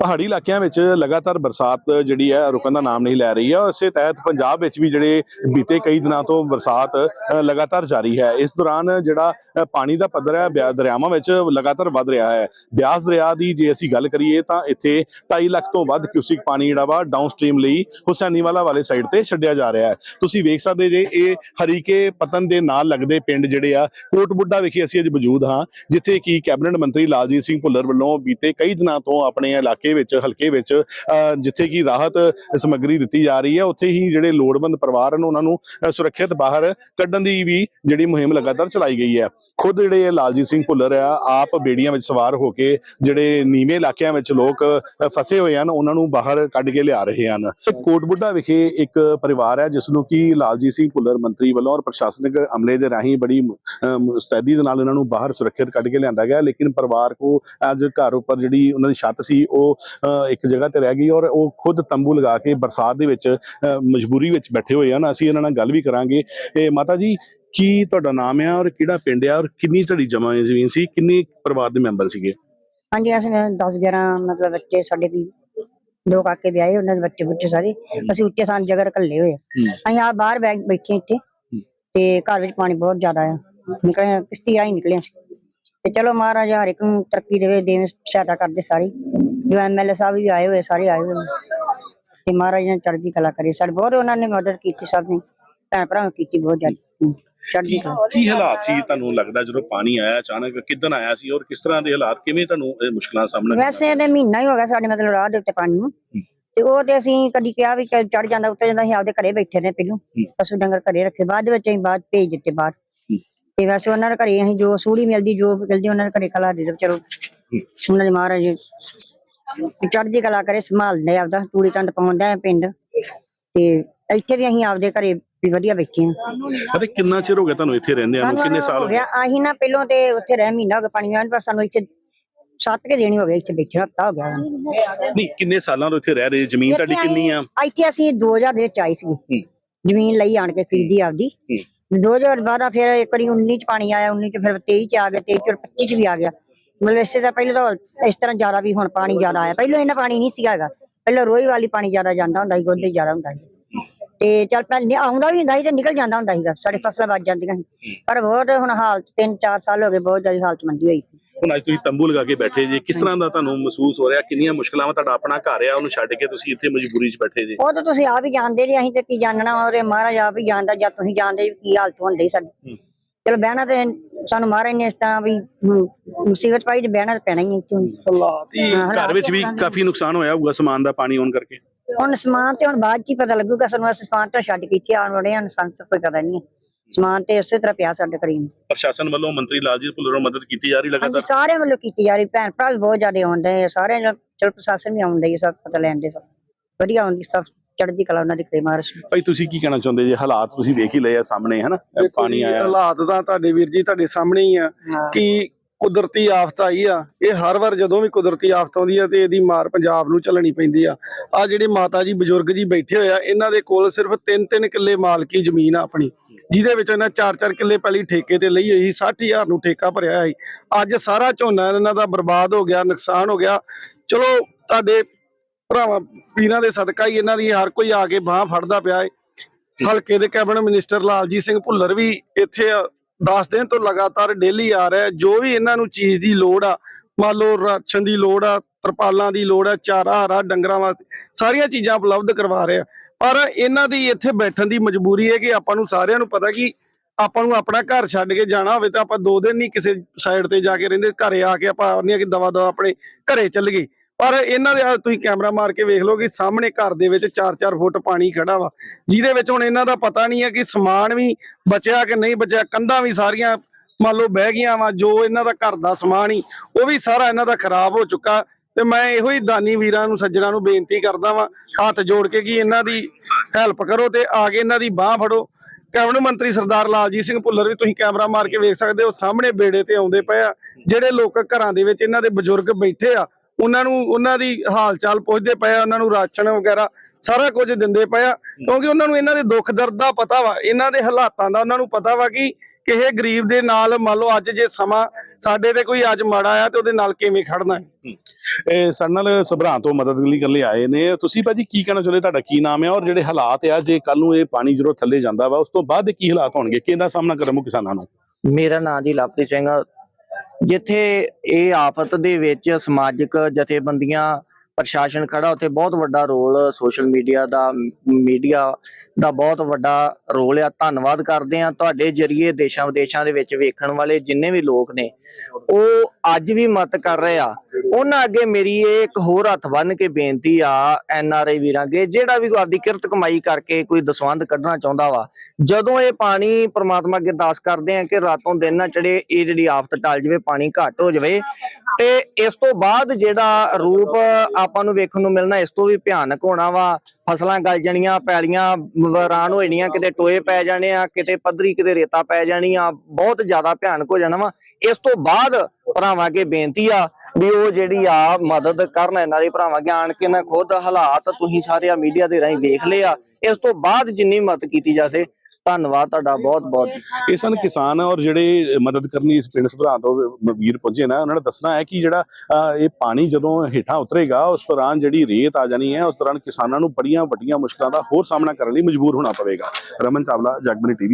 ਪਹਾੜੀ ਇਲਾਕਿਆਂ ਵਿੱਚ ਲਗਾਤਾਰ ਬਰਸਾਤ ਜਿਹੜੀ ਹੈ ਰੁਕਣ ਦਾ ਨਾਮ ਨਹੀਂ ਲੈ ਰਹੀ ਹੈ। ਇਸੇ ਤਹਿਤ ਪੰਜਾਬ ਵਿੱਚ ਵੀ ਜਿਹੜੇ ਬੀਤੇ ਕਈ ਦਿਨਾਂ ਤੋਂ ਬਰਸਾਤ ਲਗਾਤਾਰ ਜਾਰੀ ਹੈ। ਇਸ ਦੌਰਾਨ ਜਿਹੜਾ ਪਾਣੀ ਦਾ ਪੱਧਰ ਹੈ, ਬਿਆ- ਦਰਿਆਵਾਂ ਵਿੱਚ ਲਗਾਤਾਰ ਵੱਧ ਰਿਹਾ ਹੈ। ਬਿਆਸ ਦਰਿਆ ਦੀ ਜੇ ਅਸੀਂ ਗੱਲ ਕਰੀਏ ਤਾਂ ਇੱਥੇ 2.5 ਲੱਖ ਤੋਂ ਵੱਧ ਕਿਊਸਿਕ ਪਾਣੀ ਜਿਹੜਾ ਵਾ ਡਾਊਨ ਡਾਊਨਸਟ੍ਰੀਮ ਲਈ ਹੁਸੈਨੀਵਾਲਾ ਵਾਲੇ ਸਾਈਡ ਤੇ ਛੱਡਿਆ ਜਾ ਰਿਹਾ ਹੈ। ਤੁਸੀਂ ਵੇਖ ਸਕਦੇ ਜੇ ਇਹ ਹਰੀਕੇ ਪਤਨ ਦੇ ਨਾਲ ਲੱਗਦੇ ਪਿੰਡ ਜਿਹੜੇ ਆ ਕੋਟ ਬੁੱਢਾ ਵਿਖੇ ਅਸੀਂ ਅੱਜ ਮੌਜੂਦ ਹਾਂ, ਜਿੱਥੇ ਕਿ ਕੈਬਨਿਟ ਮੰਤਰੀ ਲਾਲਜੀਤ ਸਿੰਘ ਭੁੱਲਰ ਵੱਲੋਂ ਬੀਤੇ ਕਈ ਦਿਨਾਂ ਤੋਂ ਆਪਣੇ ਇਲਾਕੇ ਵਿੱਚ, ਹਲਕੇ ਵਿੱਚ ਜਿੱਥੇ ਕਿ ਰਾਹਤ ਸਮੱਗਰੀ ਦਿੱਤੀ ਜਾ ਰਹੀ ਹੈ, ਉੱਥੇ ਹੀ ਜਿਹੜੇ ਲੋੜਵੰਦ ਪਰਿਵਾਰ ਹਨ, ਉਹਨਾਂ ਨੂੰ ਸੁਰੱਖਿਅਤ ਬਾਹਰ ਕੱਢਣ ਦੀ ਵੀ ਜਿਹੜੀ ਮੁਹਿੰਮ ਲਗਾਤਾਰ ਚਲਾਈ ਗਈ ਹੈ। ਖੁਦ ਜਿਹੜੇ ਲਾਲਜੀਤ ਸਿੰਘ ਭੁੱਲਰ ਆ, ਆਪ ਬੇੜੀਆਂ ਵਿੱਚ ਸਵਾਰ ਹੋ ਕੇ ਜਿਹੜੇ ਨੀਵੇਂ ਇਲਾਕਿਆਂ ਵਿੱਚ ਲੋਕ ਫਸੇ ਹੋਏ ਹਨ, ਉਹਨਾਂ ਨੂੰ ਬਾਹਰ ਕੱਢ ਕੇ ਲਿਆ ਰਹੇ ਹਨ। ਕੋਟ ਬੁੱਢਾ ਵਿਖੇ ਇੱਕ ਪਰਿਵਾਰ ਹੈ, ਜਿਸ ਨੂੰ ਕਿ ਲਾਲਜੀਤ ਸਿੰਘ ਭੁੱਲਰ ਮੰਤਰੀ ਵੱਲੋਂ ਔਰ ਪ੍ਰਸ਼ਾਸਨਿਕ ਅਮਲੇ ਦੇ ਰਾਹੀਂ ਬੜੀ ਮੁਸਤੈਦੀ ਦੇ ਨਾਲ ਇਹਨਾਂ ਨੂੰ ਬਾਹਰ ਸੁਰੱਖਿਅਤ ਕੱਢ ਕੇ ਲਿਆਂਦਾ ਗਿਆ, ਲੇਕਿਨ ਪਰਿਵਾਰ ਕੋ ਅੱਜ ਘਰ ਉੱਪਰ ਜਿਹੜੀ ਉਹਨਾਂ ਦੀ ਛੱਤ ਸੀ, ਉਹ ਇੱਕ ਜਗ੍ਹਾ ਤੇ ਰਹਿ ਗਈ ਔਰ ਉਹ ਖੁਦ ਤੰਬੂ ਲਗਾ ਕੇ ਬਰਸਾਤ ਦੇ ਵਿੱਚ ਮਜਬੂਰੀ ਵਿੱਚ ਬੈਠੇ ਹੋਏ ਹਨ। ਅਸੀਂ ਇਹਨਾਂ ਨਾਲ ਗੱਲ ਵੀ ਕਰਾਂਗੇ। ਇਹ ਮਾਤਾ ਜੀ ਕੀ ਤੁਹਾਡਾ ਨਾਮ ਹੈ ਔਰ ਕਿਹੜਾ ਪਿੰਡ ਹੈ ਔਰ ਕਿੰਨੀ ਤੁਹਾਡੀ ਜਮਾ ਜ਼ਮੀਨ ਸੀ? ਕਿੰਨੇ ਪਰਿਵਾਰ ਦੇ ਮੈਂਬਰ ਸੀਗੇ? ਹਾਂਜੀ ਅਸੀਂ 10 11 ਮਤਲਬ ਬੱਚੇ ਸਾਡੇ ਵੀ ਦੋ ਕਾਕੇ ਵਿਆਹੇ ਉਹਨਾਂ ਦੇ ਬੱਚੇ ਬੁੱਚੇ ਸਾਰੇ। ਅਸੀਂ ਉੱਚੇ ਸਾਨ ਜਗ੍ਹਾ ਕੱਲੇ ਹੋਏ। ਅਸੀਂ ਆ ਬਾਹਰ ਬੈਠੇ ਇੱਥੇ ਤੇ ਘਰ ਵਿੱਚ ਪਾਣੀ ਬਹੁਤ ਜ਼ਿਆਦਾ ਆ। ਨਿਕਲੇ ਕਿਸ਼ਤੀ ਰਾਹੀਂ ਨਿਕਲੇ ਤੇ ਚਲੋ ਮਹਾਰਾਜ ਹਰ ਇੱਕ ਨੂੰ ਤਰੱਕੀ ਦੇਵੇ ਦੇਵੇਂ ਸਹਾਇਤਾ ਕਰਦੇ ਸਾਰੀ। ਜੋ ਐਮਐਲਏ ਸਾਹਿਬ ਵੀ ਆਏ ਹੋਏ ਸਾਰੇ ਆਏ ਹੋਏ ਨੇ। ਤੇ ਮਹਾਰਾਜ ਨੇ ਚੜ੍ਹਦੀ ਕਲਾ ਕਰੀ ਸਾਡੇ ਬਹੁਤ ਉਹਨਾਂ ਨੇ ਮਦਦ ਕੀਤੀ ਸਭ ਨੇ ਭੈਣ ਭਰਾ ਨੇ ਕੀਤੀ ਬਹੁਤ ਜ਼ਿਆਦਾ ਹਮ, ਚੜ੍ਹਦੀ ਕੀ ਕਲਾ ਕੀ ਹਾਲਾਤ ਸੀ ਤੁਹਾਨੂੰ ਲੱਗਦਾ ਜਦੋਂ ਪਾਣੀ ਆਇਆ ਅਚਾਨਕ ਕਿਦਾਂ ਆਇਆ ਸੀ ਔਰ ਕਿਸ ਤਰ੍ਹਾਂ ਦੇ ਹਾਲਾਤ ਕਿਵੇਂ ਤੁਹਾਨੂੰ ਇਹ ਮੁਸ਼ਕਲਾਂ ਦਾ ਸਾਹਮਣਾ ਕਰਨਾ ਵੈਸੇ ਇਹਨੇ ਮਹੀਨਾ ਹੀ ਹੋ ਗਿਆ ਸਾਡੇ ਮਤਲਬ ਰਾਹ ਦੇ ਉੱਤੇ ਪਾਣੀ ਨੂੰ ਤੇ ਉਹ ਤੇ ਅਸੀਂ ਕਦੀ ਕਿਹਾ ਵੀ ਚੜ ਜਾਂਦਾ ਉੱਤੇ ਜਾਂਦਾ ਅਸੀਂ ਆਪਦੇ ਘਰੇ ਬੈਠੇ ਨੇ ਪਹਿਲੋਂ ਪਸ਼ੂ ਡੰਗਰ ਘਰੇ ਰੱਖੇ ਬਾਅਦ ਦੇ ਵਿੱਚ ਅਸੀਂ ਬਾਅਦ ਭੇਜ ਦਿੱਤੇ ਬਾਹਰ ਤੇ ਵੈਸੇ ਉਹਨਾਂ ਦੇ ਘਰੇ ਅਸੀਂ ਜੋ ਸੂੜੀ ਮਿਲਦੀ ਜੋ ਮਿਲਦੀ ਉਹਨਾਂ ਦੇ ਘਰੇ ਕਲਾ ਦੇ ਦਿਓ ਚਲੋ ਉਹਨਾਂ ਦੇ ਮਹਾਰਾਜ ਚੜ੍ਹਦੀ ਕਲਾ ਕਰੇ ਸੰਭਾਲਦੇ ਆਪਦਾ ਤੂੜੀ ਤੰਦ ਪਾਉਂਦਾ ਹੈ ਪਿੰਡ। ਤੇ ਇੱਥੇ ਵੀ ਅਸੀਂ ਆਪਦੇ ਘਰੇ ਵੀ ਵਧੀਆ ਬੈਠੇ ਹਾਂ ਅਰੇ ਕਿੰਨਾ ਚਿਰ ਹੋ ਗਿਆ ਤੁਹਾਨੂੰ ਇੱਥੇ ਰਹਿੰਦੇ ਸਾਨੂੰ ਕਿੰਨੇ ਸਾਲ ਹੋ ਗਿਆ? ਅਸੀਂ ਨਾ ਪਹਿਲੋਂ ਤੇ ਉੱਥੇ ਰਹਿ ਮਹੀਨਾ ਹੋ ਗਿਆ ਪਾਣੀ ਆਉਣ ਪਰ ਸਾਨੂੰ ਇੱਥੇ ਸੱਤ ਕੇ ਦੇਣੀ ਹੋ ਗਏ ਇੱਥੇ ਬੈਠੇ ਹਫਤਾ ਹੋ ਗਿਆ। ਨਹੀਂ ਕਿੰਨੇ ਸਾਲਾਂ ਤੋਂ ਇੱਥੇ ਰਹਿ ਰਹੇ? ਜ਼ਮੀਨ ਤੁਹਾਡੀ ਕਿੰਨੀ ਆ? ਇੱਥੇ ਅਸੀਂ 2000 ਦੇ ਵਿੱਚ ਆਏ ਸੀ। ਜ਼ਮੀਨ ਲਈ ਆਣ ਕੇ ਖਰੀਦੀ ਆਪਦੀ। 2000 ਬਾਅਦ ਆ ਫਿਰ ਇੱਕ ਵਾਰੀ 19 ਚ ਪਾਣੀ ਆਇਆ 19 ਚ ਫਿਰ 23 ਚ ਆ ਗਿਆ 23 ਚ 25 ਚ ਵੀ ਆ ਗਿਆ। ਇਸੇ ਦਾ ਪਹਿਲਾਂ ਤਾਂ ਇਸ ਤਰ੍ਹਾਂ ਜ਼ਿਆਦਾ ਵੀ ਹੁਣ ਪਾਣੀ ਜ਼ਿਆਦਾ ਆਇਆ। ਪਹਿਲਾਂ ਇਹਨਾਂ ਪਾਣੀ ਨਹੀਂ ਸੀਗਾ ਹੈਗਾ। ਪਹਿਲਾਂ ਰੋਈ ਵਾਲੀ ਪਾਣੀ ਜ਼ਿਆਦਾ ਜਾਂਦਾ ਹੁੰਦਾ ਸੀ ਗੋਦੇ ਜ਼ਿਆਦਾ ਹੁੰਦਾ ਸੀ। ਤੇ ਚੱਲ ਪਹਿਲੇ ਆਉਂਦਾ ਵੀ ਹੁੰਦਾ ਸੀ ਤੇ ਨਿਕਲ ਜਾਂਦਾ ਹੁੰਦਾ ਸੀਗਾ। ਸਾਡੇ ਫਸਲਾਂ ਵੱਜ ਜਾਂਦੀਆਂ ਸੀ। ਪਰ ਬਹੁਤ ਹੁਣ ਹਾਲਤ 3-4 ਸਾਲ ਹੋ ਗਏ ਬਹੁਤ ਜ਼ਿਆਦਾ ਹਾਲਤ ਮੰਦੀ ਹੋਈ। ਹੁਣ ਅੱਜ ਤੁਸੀਂ ਤੰਬੂ ਲਗਾ ਕੇ ਬੈਠੇ ਜੇ ਕਿਸ ਤਰ੍ਹਾਂ ਦਾ ਤੁਹਾਨੂੰ ਮਹਿਸੂਸ ਹੋ ਰਿਹਾ? ਕਿੰਨੀਆਂ ਮੁਸ਼ਕਲਾਂ ਵਾ ਤੁਹਾਡਾ ਆਪਣਾ ਘਰ ਆ ਉਹਨੂੰ ਛੱਡ ਕੇ ਤੁਸੀਂ ਇੱਥੇ ਮਜਬੂਰੀ 'ਚ ਬੈਠੇ ਜੇ? ਉਹ ਤਾਂ ਤੁਸੀਂ ਆਪ ਹੀ ਜਾਣਦੇ ਜੀ ਅਸੀਂ ਤੇ ਕੀ ਜਾਣਨਾ ਔਰ ਮਹਾਰਾਜ ਆਪ ਹੀ ਜਾਣਦਾ ਜਾਂ ਤੁਸੀਂ ਜਾਣਦੇ ਕੀ ਹਾਲਤ ਹੁੰਦੀ ਸਾਡੀ। ਚਲੋ ਬਹਿਣਾ ਤੇ ਸਾਨੂੰ ਮਹਾਰਾਜ ਨੇ ਇਸ ਤਰ੍ਹਾਂ ਵੀ ਮੁਸੀਬਤ ਪਾਈ ਤੇ ਬਹਿਣਾ ਤੇ ਪੈਣਾ ਹੀ ਹੈ ਕਿਉਂ? ਹਾਂ, ਘਰ ਵਿੱਚ ਵੀ ਕਾਫੀ ਨੁਕਸਾਨ ਹੋਇਆ ਹੋਊਗਾ ਸਮਾਨ ਦਾ ਪਾਣੀ ਆਉਣ ਕਰਕੇ? ਹੁਣ ਸਮਾਨ ਤੇ ਹੁਣ ਬਾਅਦ ਚ ਹੀ ਪਤਾ ਲੱਗੂਗਾ ਸਾਨੂੰ ਅਸੀਂ ਸਮਾਨ ਤਾਂ ਛੱਡ ਕੇ ਇੱਥੇ ਆਉਣ ਵਾਲੇ ਹਾਂ ਸਾਨੂੰ ਤਾਂ ਕੋਈ ਪਤਾ ਨਹੀਂ ਹੈ। ਸਮਾਨ ਤੇ ਉਸੇ ਤਰ੍ਹਾਂ ਪਿਆ ਸਾਡੇ ਘਰੇ ਪ੍ਰਸ਼ਾਸਨ ਵੱਲੋਂ ਮੰਤਰੀ ਲਾਲਜੀਤ ਭੁੱਲਰ ਵੱਲੋਂ ਮਦਦ ਕੀਤੀ ਜਾ ਰਹੀ ਹਾਂਜੀ ਲਗਾਤਾਰ ਸਾਰਿਆਂ ਵੱਲੋਂ ਕੀਤੀ ਜਾ ਰਹੀ ਭੈਣ ਭਰਾ ਵੀ ਬਹੁਤ ਜ਼ਿਆਦਾ ਆਉਂਦੇ ਆ ਸਾਰਿਆਂ ਚਲ ਪ੍ਰਸ਼ਾਸਨ ਵੀ ਆਉਂਦਾ ਸਭ ਪਤਾ ਲੈਣ ਦੇ ਸਭ। ਵਧੀਆ ਆਉਂਦੀ ਸਭ ਚੜ੍ਹਦੀ ਕਲਾ ਉਹਨਾਂ ਦੀ ਕਰੇ ਮਹਾਰਾਜ। ਭਾਈ ਤੁਸੀਂ ਕੀ ਕਹਿਣਾ ਚਾਹੁੰਦੇ ਜੇ? ਹਾਲਾਤ ਤੁਸੀਂ ਵੇਖ ਹੀ ਲਏ ਆ ਸਾਹਮਣੇ ਹਨਾ? ਇਹ ਪਾਣੀ ਆਇਆ। ਹਾਲਾਤ ਤਾਂ ਤੁਹਾਡੇ ਵੀਰ ਜੀ ਤੁਹਾਡੇ ਸਾਹਮਣੇ ਹੀ ਆ ਹਾਂ। ਕਿ ਕੁਦਰਤੀ ਆਫਤ ਆਈ ਆ। ਇਹ ਹਰ ਵਾਰ ਜਦੋਂ ਵੀ ਕੁਦਰਤੀ ਆਫਤ ਆਉਂਦੀ ਆ ਤੇ ਇਹਦੀ ਮਾਰ ਪੰਜਾਬ ਨੂੰ ਝੱਲਣੀ ਪੈਂਦੀ ਆ। ਆ ਜਿਹੜੇ ਮਾਤਾ ਜੀ ਬਜ਼ੁਰਗ ਜੀ ਬੈਠੇ ਹੋਏ ਆ ਇਹਨਾਂ ਦੇ ਕੋਲ ਸਿਰਫ 3-3 ਕਿੱਲੇ ਮਾਲਕੀ ਜ਼ਮੀਨ ਆ ਆਪਣੀ ਜਿਹਦੇ ਵਿੱਚ ਇਹਨਾਂ 4-4 ਕਿੱਲੇ ਪਹਿਲੀ ਠੇਕੇ ਤੇ ਲਈ ਹੋਈ ਸੀ 60000 ਨੂੰ ਠੇਕਾ ਭਰਿਆ ਹੋਇਆ ਸੀ। ਅੱਜ ਸਾਰਾ ਝੋਨਾ ਇਹਨਾਂ ਦਾ ਬਰਬਾਦ ਹੋ ਗਿਆ ਨੁਕਸਾਨ ਹੋ ਗਿਆ। ਚਲੋ ਤੁਹਾਡੇ ਭਰਾਵਾਂ, ਪੀਰਾਂ ਦੇ ਸਦਕਾ ਹੀ ਇਹਨਾਂ ਦੀ ਹਰ ਕੋਈ ਆ ਕੇ ਬਾਹ ਫੜਦਾ ਪਿਆ ਏ। ਹਲਕੇ ਦੇ ਕੈਬਨਿਟ ਮਿਨਿਸਟਰ ਲਾਲਜੀਤ ਸਿੰਘ ਭੁੱਲਰ ਵੀ ਇੱਥੇ 10 ਦਿਨ ਤੋਂ ਲਗਾਤਾਰ ਡੇਲੀ ਆ ਰਿਹਾ ਜੋ ਵੀ ਇਹਨਾਂ ਨੂੰ ਚੀਜ਼ ਦੀ ਲੋੜ ਆ, ਮੰਨ ਲਓ ਰਾਸ਼ਨ ਦੀ ਲੋੜ ਆ, ਤਰਪਾਲਾਂ ਦੀ ਲੋੜ ਆ, ਚਾਰਾ, ਹਰਾ, ਡੰਗਰਾਂ ਵਾਸਤੇ, ਸਾਰੀਆਂ ਚੀਜ਼ਾਂ ਉਪਲਬਧ ਕਰਵਾ ਰਿਹਾ ਪਰ ਇਹਨਾਂ ਦੀ ਇੱਥੇ ਬੈਠਣ ਦੀ ਮਜਬੂਰੀ ਹੈ ਕਿ ਆਪਾਂ ਨੂੰ ਸਾਰਿਆਂ ਨੂੰ ਪਤਾ ਕਿ ਆਪਾਂ ਨੂੰ ਆਪਣਾ ਘਰ ਛੱਡ ਕੇ ਜਾਣਾ ਹੋਵੇ ਤਾਂ ਆਪਾਂ ਦੋ ਦਿਨ ਨਹੀਂ ਕਿਸੇ ਸਾਈਡ ਤੇ ਜਾ ਕੇ ਰਹਿੰਦੇ, ਘਰੇ ਆ ਕੇ ਆਪਾਂ ਆਉਂਦੇ ਹਾਂ ਕਿ ਦਵਾ ਦਵਾ ਆਪਣੇ ਘਰੇ ਚੱਲ ਗਏ। ਪਰ ਇਹਨਾਂ ਦੇ ਤੁਸੀਂ ਕੈਮਰਾ ਮਾਰ ਕੇ ਵੇਖ ਲਓ ਕਿ ਸਾਹਮਣੇ ਘਰ ਦੇ ਵਿੱਚ 4-4 ਫੁੱਟ ਪਾਣੀ ਖੜਾ ਵਾ, ਜਿਹਦੇ ਵਿੱਚ ਹੁਣ ਇਹਨਾਂ ਦਾ ਪਤਾ ਨਹੀਂ ਹੈ ਕਿ ਸਮਾਨ ਵੀ ਬਚਿਆ ਕਿ ਨਹੀਂ ਬਚਿਆ, ਕੰਧਾਂ ਵੀ ਸਾਰੀਆਂ ਮੰਨ ਲਓ ਬਹਿ ਗਈਆਂ ਵਾ, ਜੋ ਇਹਨਾਂ ਦਾ ਘਰ ਦਾ ਸਮਾਨ ਹੀ, ਉਹ ਵੀ ਸਾਰਾ ਇਹਨਾਂ ਦਾ ਖਰਾਬ ਹੋ ਚੁੱਕਾ। ਤੇ ਮੈਂ ਇਹੋ ਹੀ ਦਾਨੀ ਵੀਰਾਂ ਨੂੰ, ਸੱਜਣਾ ਨੂੰ ਬੇਨਤੀ ਕਰਦਾ ਵਾਂ, ਹੱਥ ਜੋੜ ਕੇ ਕਿ ਇਹਨਾਂ ਦੀ ਹੈਲਪ ਕਰੋ ਤੇ ਆ ਕੇ ਇਹਨਾਂ ਦੀ ਬਾਹ ਫੜੋ। ਕੈਬਨਿਟ ਮੰਤਰੀ ਸਰਦਾਰ ਲਾਲਜੀਤ ਸਿੰਘ ਭੁੱਲਰ ਵੀ ਤੁਸੀਂ ਕੈਮਰਾ ਮਾਰ ਕੇ ਵੇਖ ਸਕਦੇ ਹੋ, ਸਾਹਮਣੇ ਬੇੜੇ ਤੇ ਆਉਂਦੇ ਪਏ ਆ, ਜਿਹੜੇ ਲੋਕ ਘਰਾਂ ਦੇ ਵਿੱਚ ਇਹਨਾਂ ਦੇ ਬਜ਼ੁਰਗ ਬੈਠੇ ਆ ਉਹਨਾਂ ਨੂੰ ਉਹਨਾਂ ਦੀ ਹਾਲ ਚਾਲ ਪੁੱਛਦੇ ਪਏ ਆ ਉਹਨਾਂ ਨੂੰ ਰਾਸ਼ਨ ਵਗੈਰਾ ਸਾਰਾ ਕੁਝ ਦਿੰਦੇ ਪਏ ਆ ਕਿਉਂਕਿ ਉਹਨਾਂ ਨੂੰ ਇਹਨਾਂ ਦੇ ਦੁੱਖ ਦਰਦ ਦਾ ਪਤਾ ਵਾ ਇਹਨਾਂ ਦੇ ਹਾਲਾਤਾਂ ਦਾ ਉਹਨਾਂ ਨੂੰ ਪਤਾ ਵਾ ਕਿ ਕਿਸੇ ਗਰੀਬ ਦੇ ਨਾਲ ਮੰਨ ਲਓ ਅੱਜ ਜੇ ਸਮਾਂ ਸਾਡੇ ਤੇ ਕੋਈ ਅੱਜ ਮਾੜਾ ਆ ਤੇ ਉਹਦੇ ਨਾਲ ਕਿਵੇਂ ਖੜਨਾ ਹੈ। ਇਹ ਸਾਡੇ ਨਾਲ ਸਭਰਾਂ ਤੋਂ ਮਦਦ ਲਈ ਗੱਲੇ ਆਏ ਨੇ। ਤੁਸੀਂ ਭਾਜੀ ਕੀ ਕਹਿਣਾ ਚਾਹੁੰਦੇ? ਤੁਹਾਡਾ ਕੀ ਨਾਮ ਹੈ ਔਰ ਜਿਹੜੇ ਹਾਲਾਤ ਆ ਜੇ ਕੱਲ ਨੂੰ ਇਹ ਪਾਣੀ ਜਦੋਂ ਥੱਲੇ ਜਾਂਦਾ ਵਾ ਉਸ ਤੋਂ ਬਾਅਦ ਕੀ ਹਾਲਾਤ ਹੋਣਗੇ? ਕਿਹਦਾ ਸਾਹਮਣਾ ਕਰਮੂ ਕਿਸਾਨਾਂ ਨੂੰ? ਮੇਰਾ ਨਾਂ ਜੀ ਲਵਪ੍ਰੀਤ ਸਿੰਘ ਆ। ਜਿੱਥੇ ਇਹ ਆਫਤ ਦੇ ਵਿੱਚ ਸਮਾਜਿਕ ਜਥੇਬੰਦੀਆਂ ਪ੍ਰਸ਼ਾਸਨ ਖੜਾ, ਉੱਥੇ ਬਹੁਤ ਵੱਡਾ ਰੋਲ ਸੋਸ਼ਲ ਮੀਡੀਆ ਦਾ ਮੀਡੀਆ ਦਾ ਬਹੁਤ ਵੱਡਾ ਰੋਲ ਆ। ਧੰਨਵਾਦ ਕਰਦੇ ਆ ਤੁਹਾਡੇ ਜਰੀਏ ਦੇਸ਼ਾਂ ਵਿਦੇਸ਼ਾਂ ਦੇ ਵਿੱਚ ਵੇਖਣ ਵਾਲੇ ਜਿੰਨੇ ਵੀ ਲੋਕ ਨੇ, ਉਹ ਅੱਜ ਵੀ ਮਤ ਕਰ ਰਹੇ ਆ। ਉਹਨਾਂ ਅੱਗੇ ਮੇਰੀ ਇਹ ਇੱਕ ਹੋਰ ਹੱਥ ਬੰਨ ਕੇ ਬੇਨਤੀ ਆ, ਐਨ ਆਰ ਆਈ ਵੀਰਾਂ ਅੱਗੇ, ਜਿਹੜਾ ਵੀ ਕੋਈ ਆਪਦੀ ਕਿਰਤ ਕਮਾਈ ਕਰਕੇ ਕੋਈ ਦਸਵੰਧ ਕੱਢਣਾ ਚਾਹੁੰਦਾ ਵਾ, ਜਦੋਂ ਇਹ ਪਾਣੀ ਪ੍ਰਮਾਤਮਾ ਅੱਗੇ ਅਰਦਾਸ ਕਰਦੇ ਆ ਕਿ ਰਾਤੋਂ ਦਿਨ ਨਾ ਚੜੇ ਇਹ ਜਿਹੜੀ ਆਫਤ ਟਲ ਜਾਵੇ, ਪਾਣੀ ਘੱਟ ਹੋ ਜਾਵੇ, ਤੇ ਇਸ ਤੋਂ ਬਾਅਦ ਜਿਹੜਾ ਰੂਪ ਆਪਾਂ ਨੂੰ ਵੇਖਣ ਨੂੰ ਮਿਲਣਾ, ਇਸ ਤੋਂ ਵੀ ਭਿਆਨਕ ਹੋਣਾ ਵਾ। ਫਸਲਾਂ ਗਲ ਜਾਣੀਆਂ, ਪੈਲੀਆਂ ਵਰਾਨ ਹੋ ਜਾਣੀਆਂ, ਕਿਤੇ ਟੋਏ ਪੈ ਜਾਣੇ ਆ, ਕਿਤੇ ਪੱਧਰੀ, ਕਿਤੇ ਰੇਤਾ ਪੈ ਜਾਣੀ ਆ ਬਹੁਤ ਜ਼ਿਆਦਾ ਭਿਆਨਕ ਹੋ ਜਾਣਾ ਵਾ। ਇਸ ਤੋਂ ਬਾਅਦ ਭਰਾਵਾਂ ਅੱਗੇ ਬੇਨਤੀ ਆ ਵੀ ਉਹ ਜਿਹੜੀ ਆ ਮਦਦ ਕਰਨ, ਇਹਨਾਂ ਦੇ ਭਰਾਵਾਂ ਅੱਗੇ ਆਣ ਕੇ ਨਾ ਖੁਦ ਹਾਲਾਤ ਤੁਸੀਂ ਸਾਰੇ ਆ ਮੀਡੀਆ ਦੇ ਰਾਹੀਂ ਵੇਖ ਲਿਆ ਇਸ ਤੋਂ ਬਾਅਦ ਜਿੰਨੀ ਮਦਦ ਕੀਤੀ ਜਾਵੇ ਧੰਨਵਾਦ ਤੁਹਾਡਾ ਬਹੁਤ ਬਹੁਤ। ਇਹ ਸਨ ਕਿਸਾਨ ਔਰ ਜਿਹੜੇ ਮਦਦ ਕਰਨੀ ਇਸ ਪਿੰਡ ਸਭਰਾਂ ਤੋਂ ਵੀਰ ਪਹੁੰਚੇ ਨਾ ਉਹਨਾਂ ਨੇ ਦੱਸਣਾ ਹੈ ਕਿ ਜਿਹੜਾ ਅਹ, ਇਹ ਪਾਣੀ ਜਦੋਂ ਹੇਠਾਂ ਉਤਰੇਗਾ ਉਸ ਦੌਰਾਨ ਜਿਹੜੀ ਰੇਤ ਆ ਜਾਣੀ ਹੈ ਉਸ ਦੌਰਾਨ ਕਿਸਾਨਾਂ ਨੂੰ ਬੜੀਆਂ ਵੱਡੀਆਂ ਮੁਸ਼ਕਲਾਂ ਦਾ ਹੋਰ ਸਾਹਮਣਾ ਕਰਨ ਲਈ ਮਜਬੂਰ ਹੋਣਾ ਪਵੇਗਾ। ਰਮਨ ਚਾਵਲਾ ਜਗਬਨੀ ਟੀਵੀ।